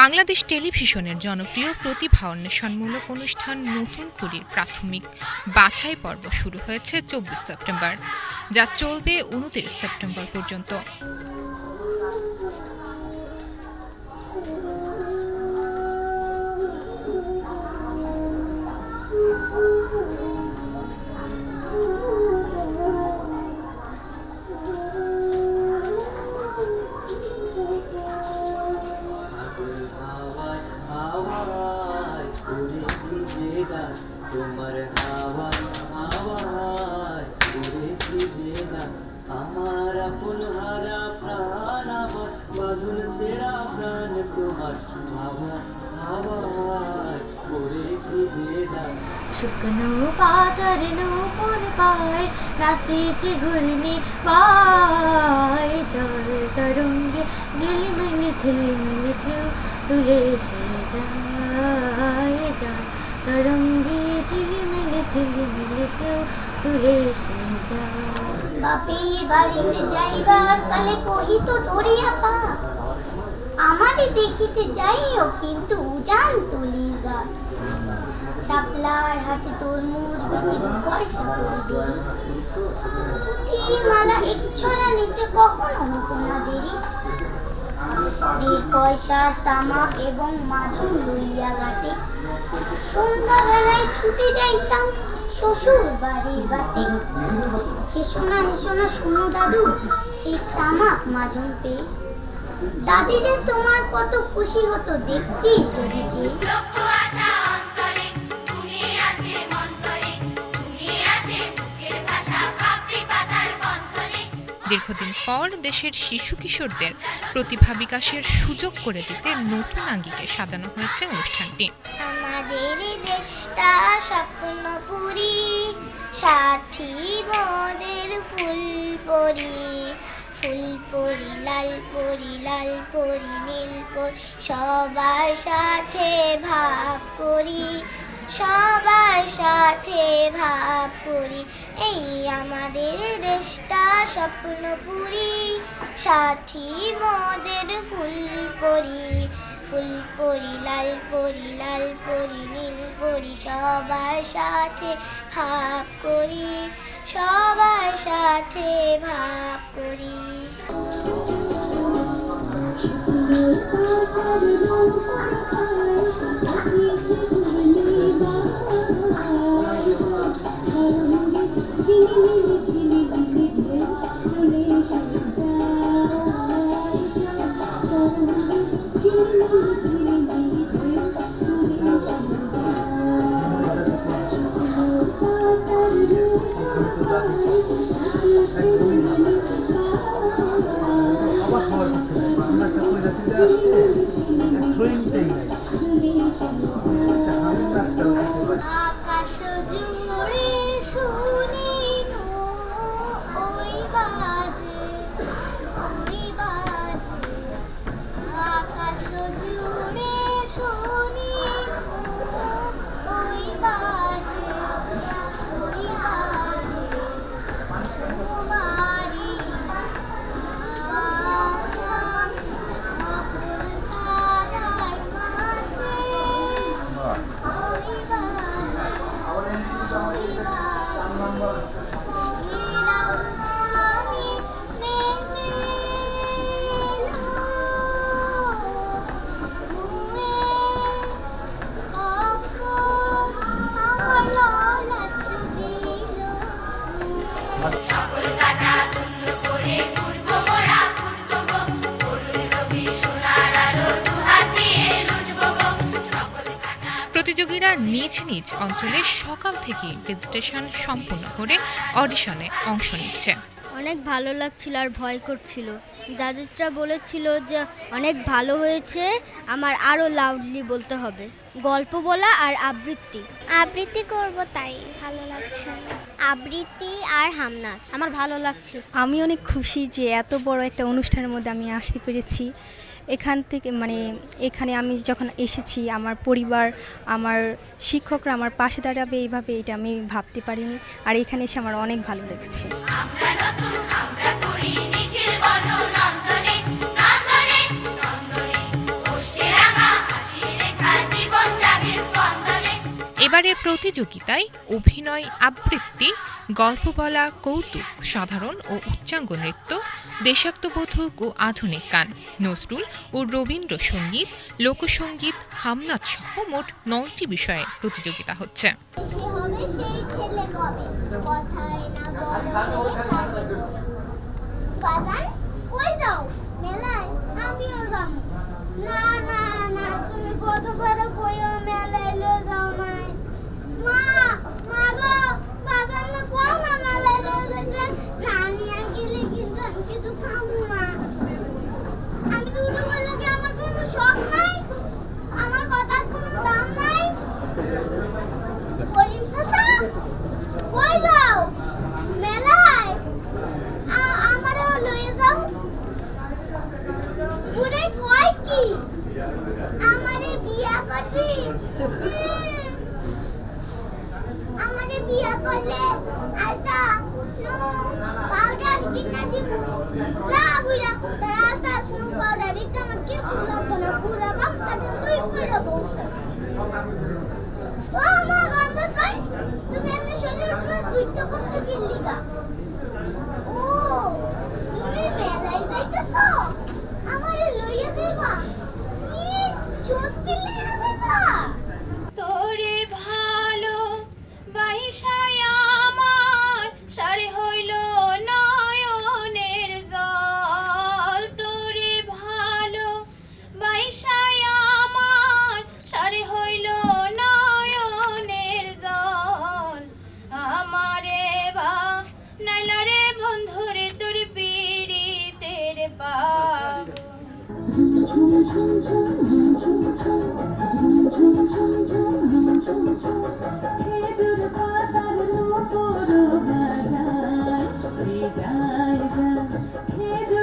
বাংলাদেশ টেলিভিশনের জনপ্রিয় প্রতিভা অন্বেষণমূলক অনুষ্ঠান নতুন কুড়ির প্রাথমিক বাছাই পর্ব শুরু হয়েছে চব্বিশ সেপ্টেম্বর, যা চলবে উনত্রিশ সেপ্টেম্বর পর্যন্ত। পাতার নূপুর পায়, নাচেছে ঘূর্ণি পায়। জল তরঙ্গে ঝিলিমিলি ঝিলিমিলি ঢেউ তুলে এসে যায়। জল তরঙ্গে ঝিলিমিলি ঝিলিমিলি ঢেউ তুলে এসে যায়। বাপের বাড়িতে যাইবার কালে কহিত, ধরিয়া পা। আমারে দেখিতে যাইও কিন্তু উজান তুলির গা শাপলার হাটে তরমুজ বেচে দু পয়সা করে দিই। পুঁথির মালা এক নিতে কখনো হতো না দেরি। দেড় পয়সার তামাক এবং মাজন লইয়া গাটে সন্ধ্যাবেলায় ছুটে যাইতাম শ্বশুর বাড়ির বাটে হেসো না হেসো দাদু, সেই তামাক মাজন পেয়ে। দাদিরে তোমার কত খুশি হতো দেখতিস যদি যে। দীর্ঘদিন পর দেশের শিশু কিশোরদের প্রতিভা বিকাশের সুযোগ করে দিতে নতুন আঙ্গিকে সাজানো হয়েছে অনুষ্ঠানটি। আমাদের দেশটা স্বপ্নপুরি, সাথী মোদের ফুল পরি ফুল পরি, লাল পরি লাল পরি, নীল পরি, সবার সাথে ভাব করি, সবার সাথে ভাব করি এই আমাদের দেশটা স্বপ্নপুরি সাথী মোদের ফুল পরি। ফুল পরি, লাল পরি লাল পরি, নীল পরি, সবার সাথে ভাব করি। সবার সাথে ভাব করি। আকাশ নিজ নিজ অঞ্চলে সকাল থেকে রেজিস্ট্রেশন সম্পূর্ণ করে অডিশনে অংশ নিচ্ছে। অনেক ভালো লাগছিল আর ভয় করছিল। জাজেসরা বলেছিল যে অনেক ভালো হয়েছে আমার আরও লাউডলি বলতে হবে। গল্প বলা আর আবৃত্তি। আবৃত্তি করব তাই ভালো লাগছে। আবৃত্তি আর হামনা আমার ভালো লাগছে। আমি অনেক খুশি যে এত বড় একটা অনুষ্ঠানের মধ্যে আমি আসতে পেরেছি। এখান থেকে মানে এখানে আমি যখন এসেছি, আমার পরিবার, আমার শিক্ষকরা আমার পাশে দাঁড়াবে এইভাবে, এটা আমি ভাবতে পারিনি। আর এখানে এসে আমার অনেক ভালো লেগেছে। এবারের প্রতিযোগিতায় অভিনয়, আবৃত্তি, গল্প বলা, কৌতুক, সাধারণ ও উচ্চাঙ্গ নৃত্য দেশাত্মবোধক ও আধুনিক গান। নজরুল ও রবীন্দ্রসঙ্গীত, লোকসঙ্গীত, হামনাথ সহ মোট নয়টি বিষয়ে প্রতিযোগিতা হচ্ছে। মা মা গো বাজান না কোও না মেলায় লো যেতে না আমি আর গেলে কিন্তু আমি দুটো বললাম কি আমার কোনো শখ নাই? আমার কথার কোনো দাম শুনতে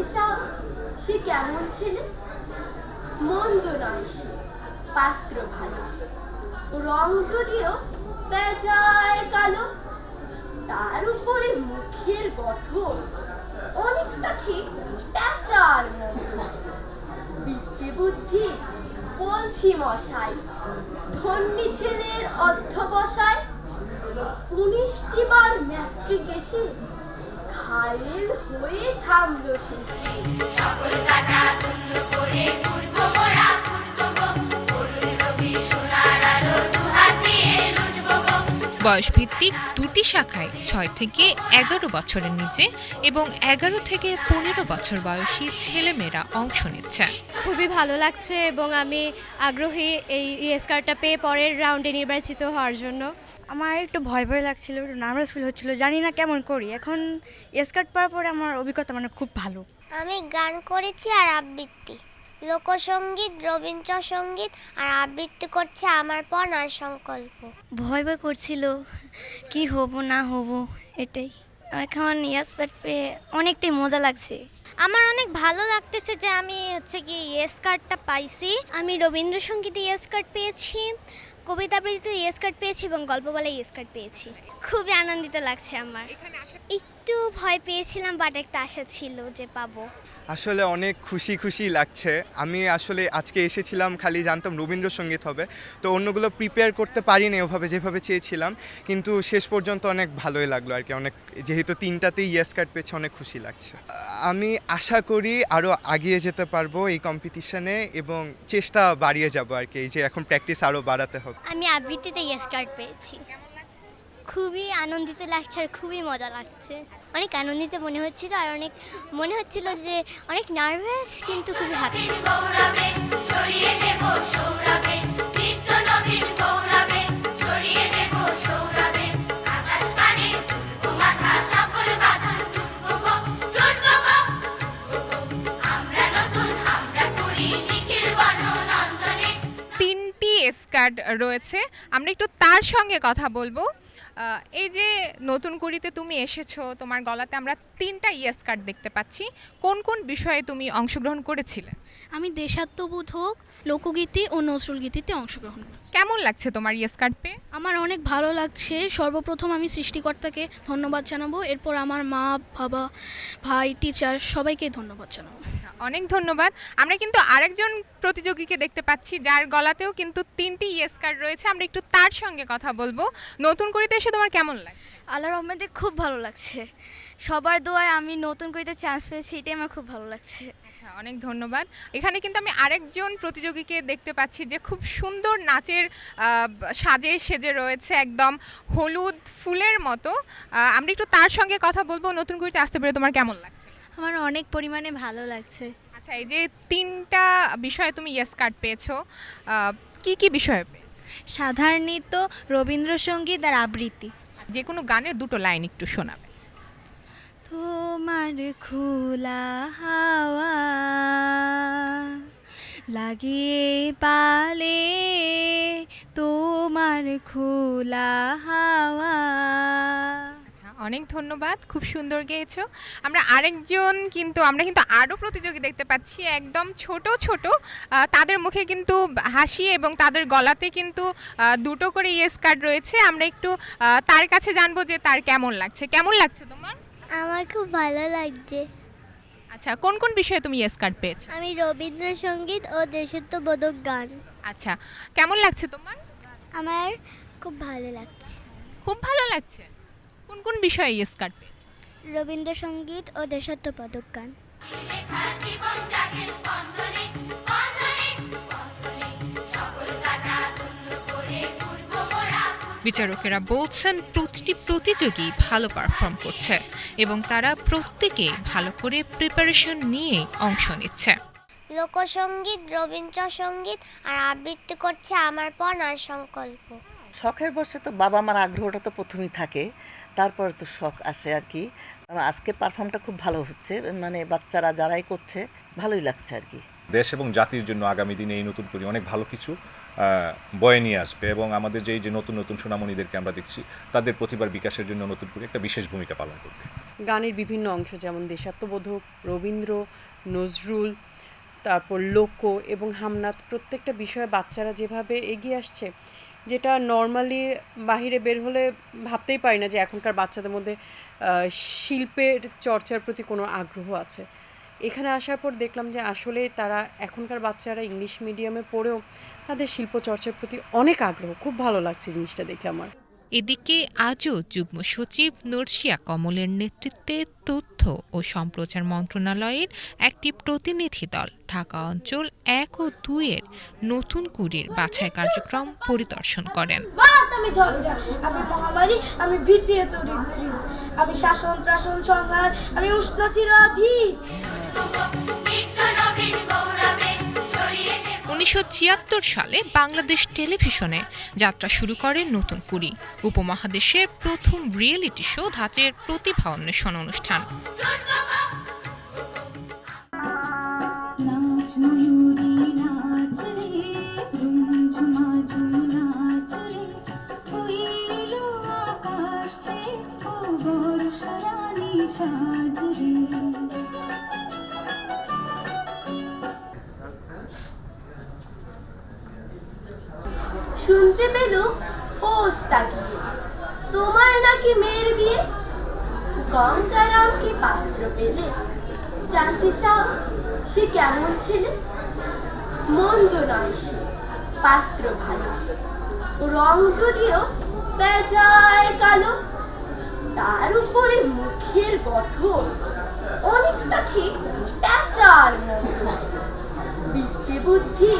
জানতে চাও? সে কেমন ছেলে? মন্দ নয় সে, পাত্র ভালো। রং যদিও বেজায় কালো, তার উপরে মুখের গঠন অনেকটা ঠিক প্যাচার মতো। বিদ্যে বুদ্ধি, বলছি মশাই, ধন্যী ছেলের অধ্যবসায় উনিশটি বার ম্যাট্রিক এসে ঘায়েল হয়ে থামলো শেষে বয়সভিত্তিক দুটি শাখায় ছয় থেকে এগারো বছরের নিচে এবং এগারো থেকে পনেরো বছর বয়সী ছেলেমেয়েরা অংশ নিচ্ছে। খুবই ভালো লাগছে এবং আমি আগ্রহী এই ইয়েস্কারটা পেয়ে পরের রাউন্ডে নির্বাচিত হওয়ার জন্য। আমার একটু ভয় ভয় লাগছিল একটু নার্ভাস ফিল হচ্ছিল জানি না কেমন করি। এখন স্কার্ট পরার পরে আমার অভিজ্ঞতা মানে খুব ভালো। আমি গান করেছি আর আবৃত্তি। লোকসঙ্গীত রবীন্দ্রসঙ্গীত আর আবৃত্তি করছে আমার পণ আর সংকল্প। ভয় ভয় করছিল কি হব না হব এটাই। এখন স্কার্ট পেয়ে অনেকটাই মজা লাগছে। আমার অনেক ভালো লাগতেছে যে আমি হচ্ছে কি ইয়েস কার্ডটা পাইছি। আমি রবীন্দ্রসঙ্গীতে ইয়েস কার্ড পেয়েছি। কবিতা আবৃত্তিতে ইয়েস কার্ড পেয়েছি এবং গল্প বলা ইয়েস কার্ড পেয়েছি। খুবই আনন্দিত লাগছে আমার। একটু একটু ভয় পেয়েছিলাম বাট একটা আশা ছিল যে পাবো। আসলে অনেক খুশি খুশি লাগছে। আমি আসলে আজকে এসেছিলাম খালি জানতাম রবীন্দ্রসঙ্গীত হবে। তো অন্যগুলো প্রিপেয়ার করতে পারিনি ওভাবে, যেভাবে চেয়েছিলাম। কিন্তু শেষ পর্যন্ত অনেক ভালোই লাগল আর কি। অনেক, যেহেতু তিনটাতেই ইয়েস কার্ড পেয়েছে, অনেক খুশি লাগছে। আমি আশা করি আরও আগিয়ে যেতে পারব এই কম্পিটিশনে এবং চেষ্টা বাড়িয়ে যাব আর কি। এই যে এখন প্র্যাকটিস আরও বাড়াতে হবে। আমি আবৃত্তিতে ইয়েস কার্ড পেয়েছি। খুবই আনন্দিত লাগছে আর খুবই মজা লাগছে। অনেক আনন্দিত মনে হচ্ছিল আর অনেক মনে হচ্ছিল যে অনেক নার্ভাস কিন্তু খুবই হ্যাপি গৌরবে ছড়িয়ে দেব সৌরভে নিত্য নবীন গৌরবে ছড়িয়ে দেব সৌরভে আকাশ পানে মাথা সকল বাধা টুটবো গো টুটবো গো। আমরা নতুন আমরা করি নিখিল বননন্দনে। তিনটি স্কার্ট রয়েছে। আমরা একটু তার সঙ্গে কথা বলব। এই যে নতুন কুড়িতে তুমি এসেছ তোমার গলাতে আমরা তিনটা ইয়েস কার্ড দেখতে পাচ্ছি। কোন কোন বিষয়ে তুমি অংশগ্রহণ করেছিলে? আমি দেশাত্মবোধক লোকগীতি ও নজরুল গীতিতে অংশগ্রহণ করি কেমন লাগছে তোমার ইয়েস কার্ড পেয়ে? আমার অনেক ভালো লাগছে। সর্বপ্রথম আমি সৃষ্টিকর্তাকে ধন্যবাদ জানাব। এরপর আমার মা বাবা ভাই টিচার সবাইকে ধন্যবাদ জানাব। অনেক ধন্যবাদ। আমরা কিন্তু আরেকজন প্রতিযোগীকে দেখতে পাচ্ছি যার গলাতেও কিন্তু তিনটি ইয়েস কার্ড রয়েছে। আমরা একটু তার সঙ্গে কথা বলব। নতুন করিতে এসে তোমার কেমন লাগে আল্লাহ রহমতে খুব ভালো লাগছে। সবার দোয়ায় আমি নতুন করিতে চান্স পেয়েছি এটাই আমার খুব ভালো লাগছে। আচ্ছা অনেক ধন্যবাদ। এখানে কিন্তু আমি আরেকজন প্রতিযোগীকে দেখতে পাচ্ছি যে খুব সুন্দর নাচের সাজে সেজে রয়েছে একদম হলুদ ফুলের মতো। আমরা একটু তার সঙ্গে কথা বলব। নতুন করিতে আসতে পেরে তোমার কেমন লাগছে? আমার অনেক পরিমাণে ভালো লাগছে। আচ্ছা এই যে তিনটা বিষয়ে তুমি ইয়েস কার্ড পেয়েছ কি কি বিষয়ে? সাধারণত রবীন্দ্রসঙ্গীত আর আবৃত্তি যে কোনো গানের দুটো লাইন একটু শোনাবে তোমার খোলা হাওয়া লাগিয়ে পালে তোমার খোলা হাওয়া অনেক ধন্যবাদ খুব সুন্দর গেয়েছো। আমরা আরেকজন কিন্তু আমরা কিন্তু আরও প্রতিযোগী দেখতে পাচ্ছি একদম ছোট ছোট। তাদের মুখে কিন্তু হাসি এবং তাদের গলাতে কিন্তু দুটো করে ইয়েস কার্ড রয়েছে। আমরা একটু তার কাছে জানব যে তার কেমন লাগছে। কেমন লাগছে তোমার? আমার খুব ভালো লাগছে। আচ্ছা কোন কোন বিষয়ে তুমি ইয়েস কার্ড পেয়েছ? আমি রবীন্দ্রসঙ্গীত ও দেশাত্মবোধক গান। আচ্ছা কেমন লাগছে তোমার? আমার খুব ভালো লাগছে। খুব ভালো লাগছে? কোন কোন বিষয়ে ইয়েস কার্ড পেয়েছ? রবীন্দ্রসঙ্গীত ও দেশাত্মবোধক গান। বিচারকেরা বলছেন প্রতিটি প্রতিযোগী ভালো পারফর্ম করছে এবং তারা প্রত্যেকে ভালো করে প্রিপারেশন নিয়ে অংশ নিচ্ছে। লোকসঙ্গীত রবীন্দ্রসঙ্গীত আর আবৃত্তি করছে আমার পণার সংকল্প। শখের বসে তো বাবা মার আগ্রহটা তো প্রথমেই থাকে। তারপরে তো শখ আসে আর কি আজকে পারফর্মটা খুব ভালো হচ্ছে। মানে বাচ্চারা যারাই করছে ভালোই লাগছে আর কি দেশ এবং জাতির জন্য আগামী দিনে এই নতুন করে অনেক ভালো কিছু বয়ে নিয়ে আসবে এবং আমাদের যে এই যে নতুন নতুন সোনামণিদেরকে আমরা দেখছি তাদের প্রতিভার বিকাশের জন্য নতুন করে একটা বিশেষ ভূমিকা পালন করবে। গানের বিভিন্ন অংশ যেমন দেশাত্মবোধক রবীন্দ্র নজরুল তারপর লোক এবং হামনাত প্রত্যেকটা বিষয়ে বাচ্চারা যেভাবে এগিয়ে আসছে যেটা নর্মালি বাহিরে বের হলে ভাবতেই পারি না যে এখনকার বাচ্চাদের মধ্যে শিল্পের চর্চার প্রতি কোনো আগ্রহ আছে। এখানে আসার পর দেখলাম যে আসলে তারা এখনকার বাচ্চারা ইংলিশ মিডিয়ামে পড়েও তাদের শিল্পচর্চার প্রতি অনেক আগ্রহ। খুব ভালো লাগছে জিনিসটা দেখে আমার। এদিকে আজও যুগ্ম সচিব নরসিয়া কমলের নেতৃত্বে তথ্য ও সম্প্রচার মন্ত্রণালয়ের একটি প্রতিনিধি দল ঢাকা অঞ্চল এক ও দুইয়ের নতুন কুড়ির বাছাই কার্যক্রম পরিদর্শন করেন। আমি আমি উষ্ণ চিরাধীর উনিশশো ছিয়াত্তর সালে বাংলাদেশ টেলিভিশনে যাত্রা শুরু করে নতুন কুড়ি উপমহাদেশের প্রথম রিয়েলিটি শো ধাঁচের প্রতিভা অন্বেষণ অনুষ্ঠান। শুনতে পেল ও তোমার নাকি মেয়ের বিয়ে? গঙ্গারামকে পাত্র পেলে? জানতে চাও সে কেমন ছেলে? মন্দ নয় সে, পাত্র ভালো। রং যদিও বেজায় কালো, তার উপরে মুখের গঠন অনেকটা ঠিক প্যাচার মতো। বিদ্যে বুদ্ধি,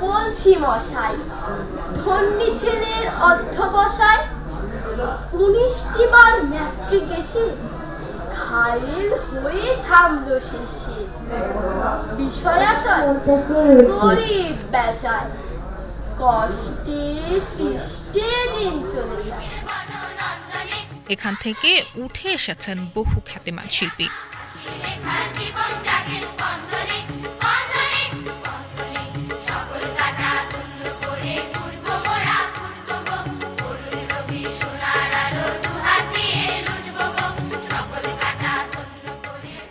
বলছি মশাই ধন্যী ছেলের অধ্যবসায় উনিশটি বার ম্যাট্রিক এসে ঘায়েল হয়ে থামল শেষে। বিষয় আশয় গরিব বেচায় কষ্টে সৃষ্টে দিন চলে এখান থেকে উঠে এসেছেন বহু খ্যাতিমান শিল্পী।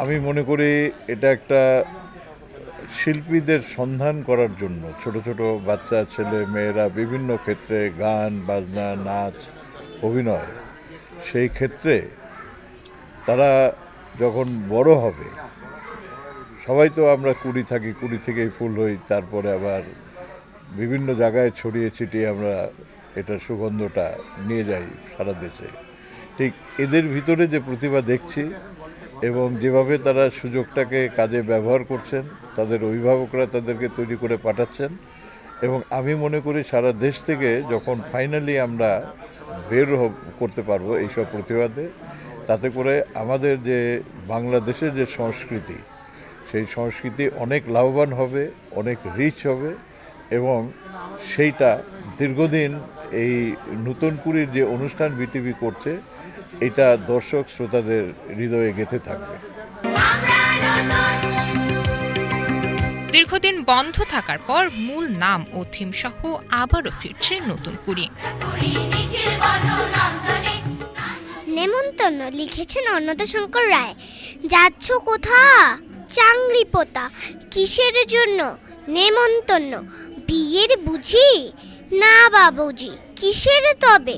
আমি মনে করি এটা একটা শিল্পীদের সন্ধান করার জন্য। ছোট ছোট বাচ্চা, ছেলে, মেয়েরা বিভিন্ন ক্ষেত্রে গান, বাজনা, নাচ, অভিনয়, সেই ক্ষেত্রে তারা যখন বড় হবে, সবাই তো আমরা কুড়ি থাকি, কুড়ি থেকেই ফুল হই, তারপরে আবার বিভিন্ন জায়গায় ছড়িয়ে ছিটিয়ে আমরা এটার সুগন্ধটা নিয়ে যাই সারা দেশে। ঠিক এদের ভিতরে যে প্রতিভা দেখছি এবং যেভাবে তারা সুযোগটাকে কাজে ব্যবহার করছেন, তাদের অভিভাবকরা তাদেরকে তৈরি করে পাঠাচ্ছেন এবং আমি মনে করি সারা দেশ থেকে যখন ফাইনালি আমরা বের করতে পারব এইসব প্রতিবাদে, তাতে করে আমাদের যে বাংলাদেশের যে সংস্কৃতি, সেই সংস্কৃতি অনেক লাভবান হবে, অনেক রিচ হবে এবং সেইটা দীর্ঘদিন এই নতুন কুড়ির যে অনুষ্ঠান বিটিভি করছে এটা দর্শক শ্রোতাদের হৃদয়ে গেঁথে থাকবে। দীর্ঘদিন বন্ধ থাকার পর মূল নাম ও থিম সহ আবারও ফিরছে নতুন কুড়ি। নেমন্তন্ন লিখেছেন অন্নদা শঙ্কর রায়। যাচ্ছ কোথা চাংরি পোতা কিসের জন্য? নেমন্তন্ন। বিয়ের বুঝি? না বাবুজি কিসের তবে?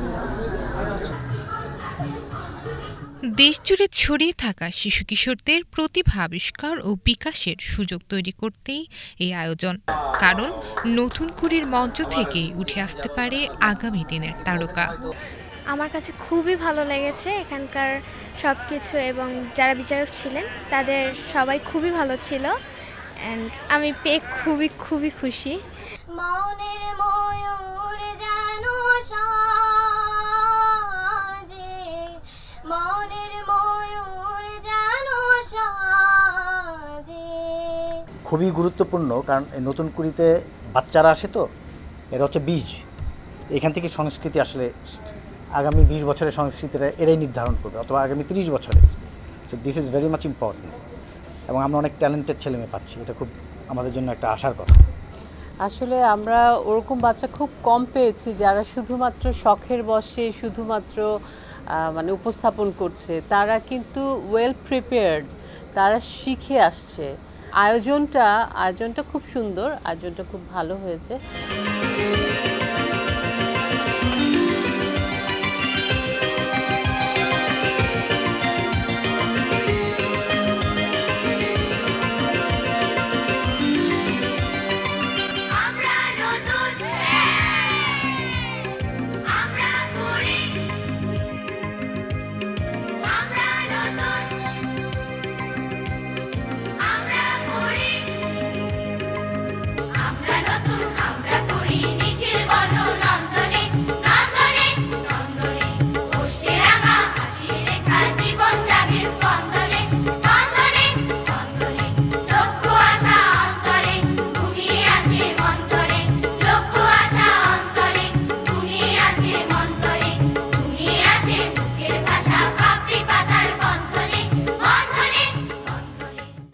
দেশজুড়ে ছড়িয়ে থাকা শিশু কিশোরদের প্রতিভা আবিষ্কার ও বিকাশের সুযোগ তৈরি করতেই এই আয়োজন। কারণ নতুন কুড়ির মঞ্চ থেকেই উঠে আসতে পারে আগামী দিনের তারকা। আমার কাছে খুবই ভালো লেগেছে এখানকার সব কিছু এবং যারা বিচারক ছিলেন তাদের সবাই খুবই ভালো ছিল অ্যান্ড আমি পেয়ে খুবই খুবই খুশি। মৌনের ময়ূর যেন খুবই গুরুত্বপূর্ণ, কারণ নতুন কুড়িতে বাচ্চারা আসে তো, এরা হচ্ছে বীজ। এখান থেকে সংস্কৃতি আসলে আগামী বিশ বছরের সংস্কৃতিটা এরাই নির্ধারণ করবে, অথবা আগামী তিরিশ বছরে so this is very much important এবং আমরা অনেক ট্যালেন্টেড ছেলেমেয়ে পাচ্ছি, এটা খুব আমাদের জন্য একটা আশার কথা। আসলে আমরা ওরকম বাচ্চা খুব কম পেয়েছি, যারা শুধুমাত্র শখের বসে শুধুমাত্র মানে উপস্থাপন করছে। তারা কিন্তু ওয়েল প্রিপেয়ার্ড তারা শিখে আসছে। আয়োজনটা আয়োজনটা খুব সুন্দর আয়োজনটা খুব ভালো হয়েছে।